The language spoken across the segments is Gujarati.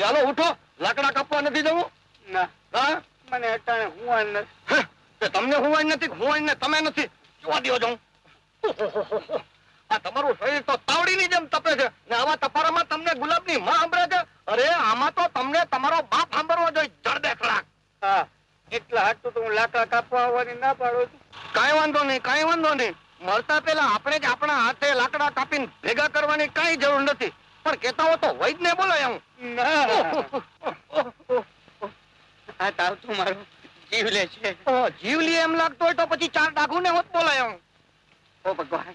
ચાલો ઉઠો. લાકડા કાપવા નથી જવું? ના. હા? મને અટાણે હું નથી તમને હુવાય નથી હુવાય ને તમે નથી. જોવા દો જાઉં. આ તમારું શરીર તો તાવડીની જેમ તપે છે ને આવા તપારામાં તમને ગુલાબની માં સાંભળે છે? અરે આમાં તો તમને તમારો બાપ સાંભળવો જોઈએ જડબે ખરાક હા એટલા હાટું તો હું લાકડા કાપવા આવવાની ના પાડું છું. કાંઈ વાંધો નહીં કાંઈ વાંધો નહીં. મળતા પહેલા આપણે જ આપણા હાથે લાકડા કાપીને ભેગા કરવાની કાંઈ જરૂર નથી. પણ કેતા હો તો વૈદ ને બોલો એમ આ તાવ તો મારો જીવ લે છે. ઓ, જીવ લે એમ લાગતો હોય તો પછી ચાર ડાઘુને હોત બોલો એમ ઓ ભગવાન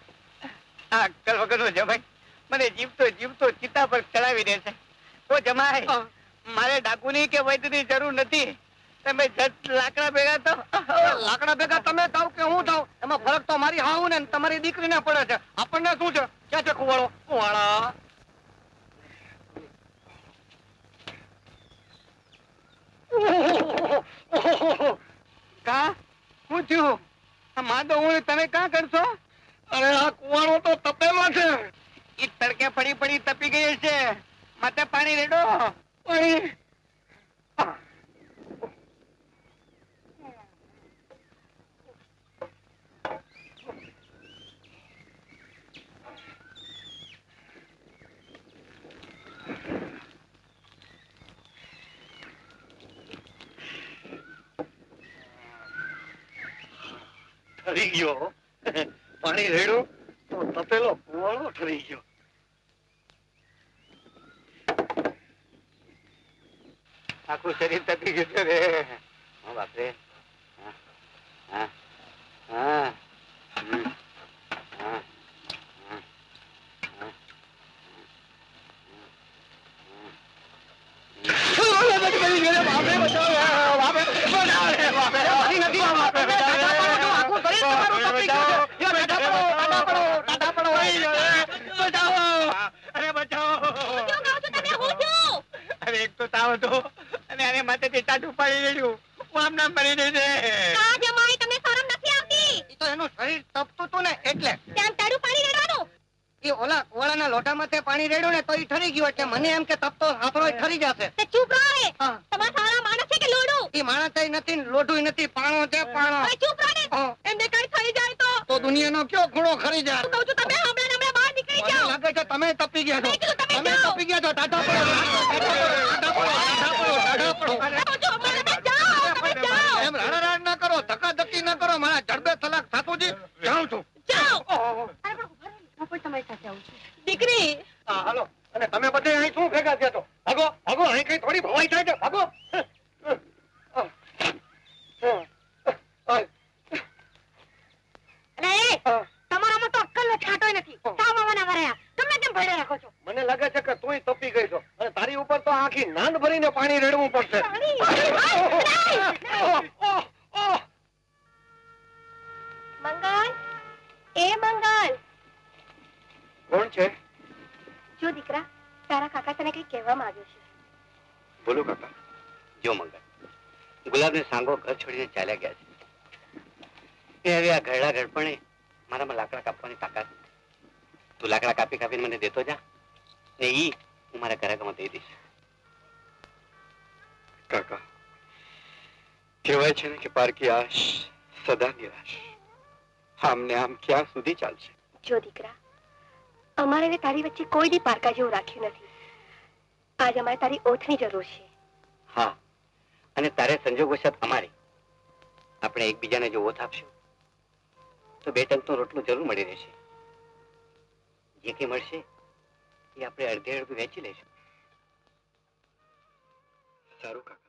આ અક્કલ વગરનો જમાઈ. મને જીવતો જીવતો ચિતા પર ચડાવી દેશે ઓ જમાઈ મારે મારે ડાકુની કે વૈદ્યની જરૂર નથી. તમે જત લાકડા ભેગા તો લાકડા ભેગા તમે થાવ કે હું થાવ? એમાં ફરક તો મારી હાવું ને તમારી દીકરીને પડે છે. આપણને શું છે? ક્યાં છે કુવાળો કુવાળા કા? હું થયું માદો હું તમે કા કરશો? અરે આ કુવાળો તો તપેલો છે. એ તડકે પડી પડી તપી ગઈ છે માથે પાણી રેડો. પાણી. ઠરી ગયો. પાણી રેડું, તો તપેલો કુવાળો ઠરી ગયો. આખું શરીર તપી ગયું રે. હા, બાપરે. હા હા હા હમ. હા હા હા અરે બચાવો અરે એક તો તાવ હતો અને આને માથેથી ટાટું પાડી રેડ્યું હું આમ મરી જઈ છે ઈ તો એનું શરીર તપતું હતું ને એટલે. ત્યાં તારું પાણી રેડવાનું? એ ઓલા ઓળાના લોટામાંથી પાણી રેડ્યું ને તો ઈ ઠરી ગયું એટલે મને એમ કે તપતો હાથરો ઠરી જશે. તે ચૂપ રહો. તમારા સારા માણસ છે કે લોડું ઈ માણસ નથી ને લોઢું નથી પાણો છે પાણો. ચૂપ રહો ને. એમને કઈ થઈ જાય તો? તો દુનિયાનો કયો ખૂણો ખરી જાય? કહું છું તમે હમણાં ને હમણાં બહાર નીકળી જાઓ. લાગે છે તમે તપી ગયા છો. તમે તમે તપી ગયા છો ટાટા પડો એમ રાડારાડ ના કરો ધક્કાધક્કી ના કરો મારા જડબે તલાક થાતું છે જાઉં છું. જાઓ. અરે પણ ઊભા રહો ને, હું પણ તમારી સાથે આવું છું. દીકરી હા હાલો. અને તમે બધે અહીં શું ભેગા થયા તો ભાગો ભાગો અહીં કઈ થોડી ભવાઈ થાય છે ભાગો અને એ તમારામાં તો અક્કલ નો છાંટોય નથી સાવ આવવાના વરાયા તમને કેમ ભયડે રાખો છો મને લાગે છે કે તુંય તપી ગઈ છો અને તારી ઉપર તો આખી નાંદ ભરીને પાણી રેડવું પડશે. પાણી? ઓહ, ઓહ, ઓહ. મંગલ? એ મંગલ. કોણ છે? જો દીકરા તારા કાકા તને કઈ કહેવા માંગ્યો છે. બોલો કાકા. જો મંગળ ગુલાબને સાંગો ઘર છોડીને ચાલ્યા ગયા છે. એ હવે આ ઘરડા ઘડપણે મારામાં લાકડા કાપવાની તાકાત તું લાકડા કાપી કાપીને મને દેતો જા ને ઈ હું મારા ઘરાકામાં દઈ દઈશ. કાકા. કહેવાય છે ને કે પારકી આશ સદા નિરાશ. આમને આમ ક્યાં સુધી ચાલશે? જો દીકરા અમારે ને તારી વચ્ચે કોઈ દી પારકા જેવું રાખ્યું નથી. આજ અમારે તારી ઓઠની જરૂર છે. હા અને તારે સંજોગવશાત અમારી. આપણે એકબીજાને જો ઓથ આપશું તો બે ટંકનો રોટલો જરૂર મળી રહેશે. જે કંઈ મળશે એ આપણે અડધે અડધું વેચી લઈશું. સારું કાકા.